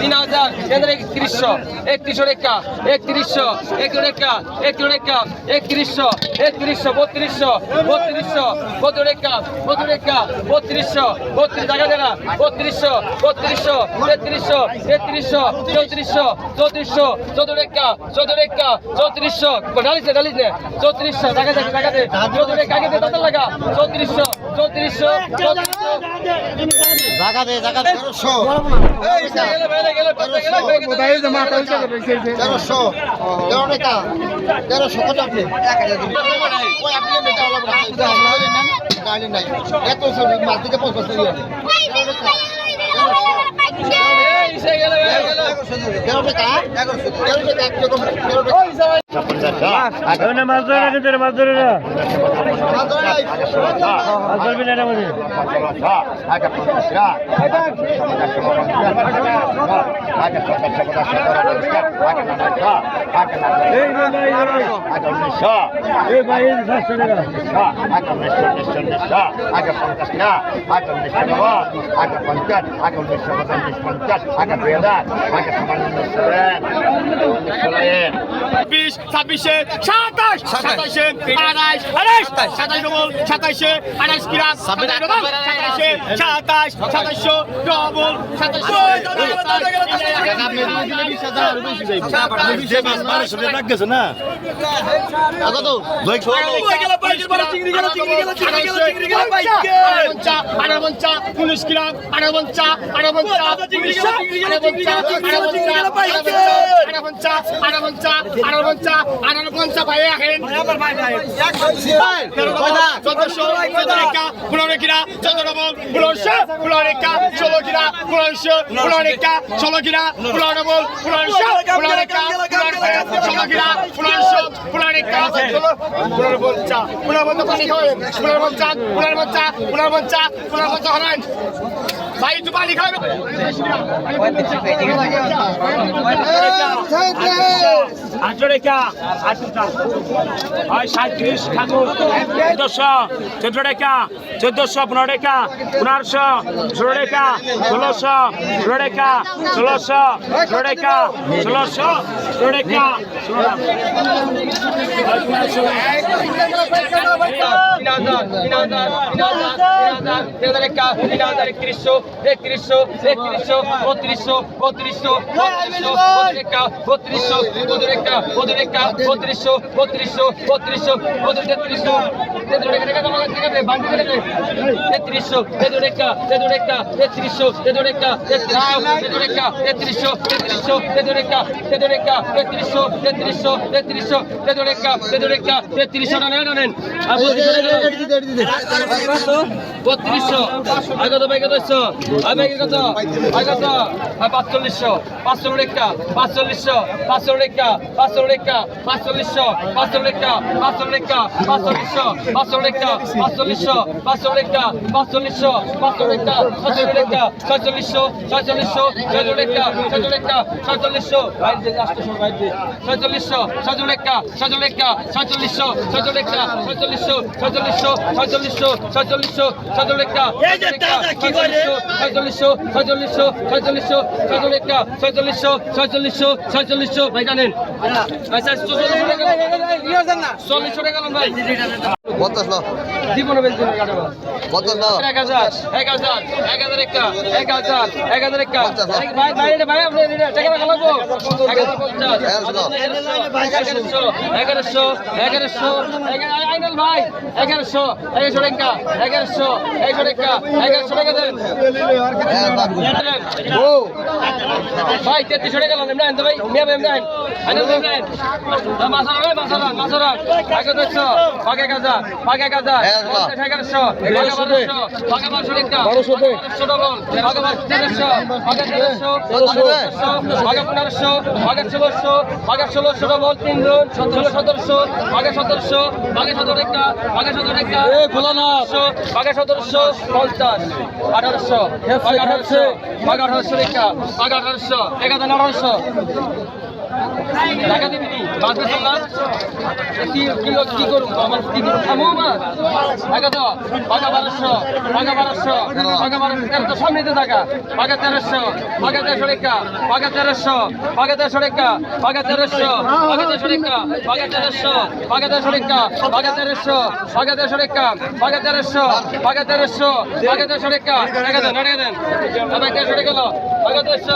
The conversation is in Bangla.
তিন হাজার একত্রিশশো একত্রিশশো রেখা, একত্রিশশো একত্রিশ রেখা একত্রিশ রেখা, একত্রিশশো একত্রিশশো, বত্রিশশো বত্রিশশো বত্রিশ রেখা বত্রিশ রেখা, বত্রিশশো, বত্রিশ টাকা দেনা বত্রিশশো বত্রিশশো, তেত্রিশশো তেত্রিশশো, চৌত্রিশশো চৌত্রিশশো, চৌদ্দ রেখা চৌদ্দ রেখা, চৌত্রিশশো ডালিস ডালিস চৌত্রিশশো, দেখা দে টাকা দে চৌদ্দ রেখা, আগে দে তাতে লাগা, চৌত্রিশশো চৌত্রিশশো চৌত্রিশশো। জায়গা দে জায়গা তেরোশো। এই গেলে গেলে গেলে গেলে গেলে তেরোশো। তেরো টাকা তেরোশো কত আপনি? ওই আপনি মেটা হলো গাড়ি নাই। এত মাছ দিকে পঞ্চাশ তেরো টাকা তেরো টাকা তেরো টাকা ওখানে মাছ ধরে না কিন্তু মাছ ধরে না মাছ ধরবি না এটার মধ্যে এই রে ভাই, এই রে। এই ভাই এই সাতশো টাকা বিশ ছাব্বিশে সাতাশ সাতাশে আঠাশ আঠাশ সাতাশ ডবল সাতাশে আঠাশ কিরা সাতাশে সাতাশ সাতাশশো ডবল সাতাশশো উনিশ কিরা আনাবঞ্চা আনাবঞ্চা আনাবঞ্চা আনাবঞ্চা আনাবঞ্চা আনাবঞ্চা আনাবঞ্চা ভাই আহেন চোদ্দশো চোদ্দরেখা পনেরো কিরা চোদ্দ পনেরোশো পনেরো রেখা ষোলো কিরা পনেরোশো পনেরো রেখা ষোলো কিরা রেখা রেখা পানি খাওয়াবেন ভাই একটু পানি খাওয়াবেন হয় সাঁত্রিশ ঠাকুর চোদ্দশো চোদ্দ চোদ্দশো পনেরো টাকা পনেরোশো ষোলো টাকা ষোলোশো ষোলো টাকা ষোলোশো ষোলো টাকা ষোলোশো ষোলো টাকা তিন হাজার তিন হাজার তিন হাজার তিন হাজার তিন হাজার একা তিন হাজার একত্রিশশো একত্রিশশো একত্রিশশো বত্রিশশো বত্রিশশো বত্রিশশো বত্রিশশো বদুর একা বত্রিশশো বত্রিশশো বত্রিশশো বদুর তেত্রিশশো তেদুর একা দেখা তোমার ঠিক আছে বান্টি করে তেত্রিশশো তেদুর একা তেদুর একা তেত্রিশশো তেদুর একা তেত্রিশশো তেত্রিশশো তেত্রিশশো তেদুর একা তেদুর একা তেত্রিশশো তেত্রিশশো তেত্রিশশো তেদুর একা তেদুর একা তেত্রিশশো না নেন। আর বত্রিশশো বত্রিশশো আগে তো বাইকে দশশো আর বাইকে কত? আর কত? আর পাঁচচল্লিশশো পাঁচশো রেখা পাঁচচল্লিশশো পাঁচশো রেখা পাঁচশো রেখা পাঁচচল্লিশশো পাঁচশো রেখা পাঁচশো রেখা পাঁচচল্লিশশো পাঁচশো রেখা পাঁচচল্লিশশো পাঁচশো রেখা পাঁচচল্লিশশো পাঁচশো পাঁচশো রেখা ছয়চল্লিশশো ছয়চল্লিশশো ছয়শো রেখা ছয়শো রেখা ছয়চল্লিশশো বাইরে আটশো বাইরে ছয়চল্লিশশো রেখা ছয়শো রেখা ছয়চল্লিশশো ছয়চল্লিশশো ছয়চল্লিশশো ছয়চল্লিশশো ছয়চল্লিশশো ছয়শো রেখা ছয়চল্লিশশো ছয়চল্লিশশো ছয়চল্লিশশো ছয়শো রেখা ছয়চল্লিশশো ছয়চল্লিশশো ছয়চল্লিশশো ভাই জানেন আচ্ছা পঞ্চাশ লাখ জীবনে বেশি পঞ্চাশ লাখ এক হাজার এক হাজার এক হাজার একটা এক হাজার এক হাজার একটা। পঞ্চাশ। ভাই ভাই ভাই আপনি টাকা রাখা লাগবো? এক হাজার পঞ্চাশ। এগারোশো এগারোশো এগারোশো এগারোশো আইনাল ভাই এগারোশো এগারোশো টাকা এগারোশো এগারোশো টাকা এগারোশো টাকা দেন ও ভাই তেত্রিশশো টাকা নেন নেন তো ভাই নিয়ে ভাই নেন আইনাল ভাই নেন মাসারা ভাই মাসারা মাসারা আগে দেখছ পাকে কাজা পাকে কাজা এগারোশো এগারোশো পাকে বারোশো টাকা বারোশো ডবল পাকে বারোশো তেরোশো পাকে তেরোশো পাকে পনেরোশো পাকে ষোলোশো পাকে ষোলোশো ডবল তিনজন ষোলো সতেরোশো পাকে সতেরোশো পাকে সতেরো টাকা পাকে সতেরো একটা খোলা না পাকে সতেরোশো পঞ্চাশ। আঠারোশো পাকে আঠারোশো পাকে আঠারোশো টাকা পাকে আঠারোশো এক আঠারোশো। টাকা দিবি? নি বাঁচবে না কি কি কি করুন আমার কি করুন? থামো আমার টাকা তো টাকা বারোশো টাকা বারোশো টাকা বারোশো তেরোশো, সামনে তো টাকা টাকা তেরোশো টাকা তেরোশো রেখা। টাকা তেরোশো টাকা তেরোশো রেখা। টাকা তেরোশো টাকা তেরোশো রেখা। টাকা তেরোশো টাকা তেরোশো রেখা। টাকা তেরোশো টাকা তেরোশো রেখা। টাকা তেরোশো টাকা তেরোশো টাকা তেরোশো রেখা। টাকা দেন টাকা দেন। টাকা তেরোশো রেখা টাকা তেরোশো।